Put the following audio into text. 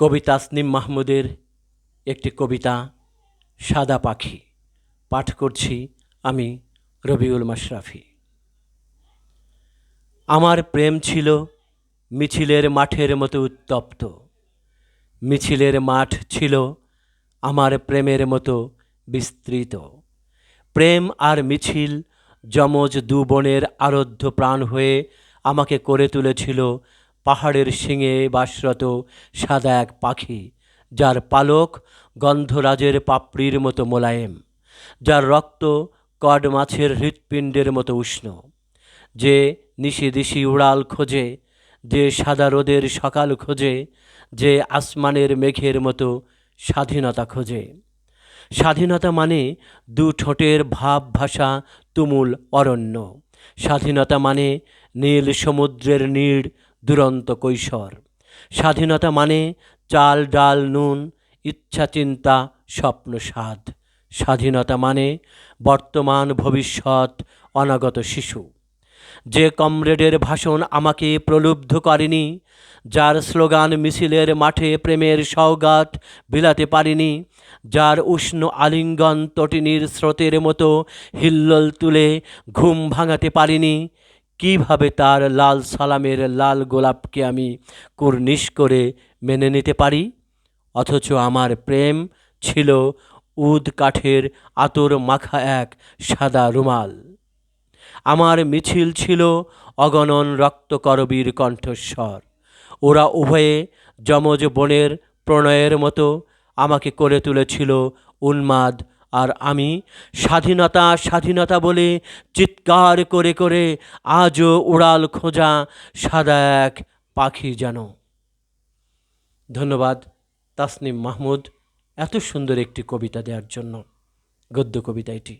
কবি তাসনিম মাহমুদের একটি কবিতা, সাদা পাখি। পাঠ করছি আমি রবিউল মাশরাফি। আমার প্রেম ছিল মিছিলের মাঠের মতো উত্তপ্ত। মিছিলের মাঠ ছিল আমার প্রেমের মতো বিস্তৃত। প্রেম আর মিছিল, যমজ দু বোনের আরাধ্য প্রাণ হয়ে আমাকে করে তুলেছিল পাহাড়ের শিঙে বাসরত সাদা এক পাখি, যার পালক গন্ধরাজের পাপড়ির মতো মোলায়েম, যার রক্ত কড মাছের হৃৎপিণ্ডের মতো উষ্ণ। যে নিশি দিশি উড়াল খোঁজে, যে সাদা রোদের সকাল খোঁজে, যে আসমানের মেঘের মতো স্বাধীনতা খোঁজে। স্বাধীনতা মানে দু ঠোঁটের ভাব ভাষা তুমুল অরণ্য। স্বাধীনতা মানে নীল সমুদ্রের নীড় দুরন্ত কৈশোর। স্বাধীনতা মানে চাল, ডাল, নুন, ইচ্ছা, চিন্তা, স্বপ্ন, স্বাদ। স্বাধীনতা মানে বর্তমান, ভবিষ্যৎ, অনাগত শিশু। যে কমরেডের ভাষণ আমাকে প্রলুব্ধ করেনি, যার স্লোগান মিছিলের মাঠে প্রেমের সওগাত বিলাতে পারিনি, যার উষ্ণ আলিঙ্গন তটিনীর স্রোতের মতো হিল্লোল তুলে ঘুম ভাঙাতে পারিনি কীভাবে তার লাল সালামের লাল গোলাপকে আমি কুর্নিশ করে মেনে নিতে পারি? অথচ আমার প্রেম ছিল উদ কাঠের আতর মাখা এক সাদা রুমাল। আমার মিছিল ছিল অগণন রক্তকরবীর কণ্ঠস্বর। ওরা উভয়ে যমজ বনের প্রণয়ের মতো আমাকে করে তুলেছিল উন্মাদ আর আমি স্বাধীনতা স্বাধীনতা বলে চিৎকার করে করে আজও উড়াল খোঁজা সাদা এক পাখি যেন। ধন্যবাদ তাসনিম মাহমুদ এত সুন্দর একটি কবিতা দেওয়ার জন্য। গদ্য কবিতা এটি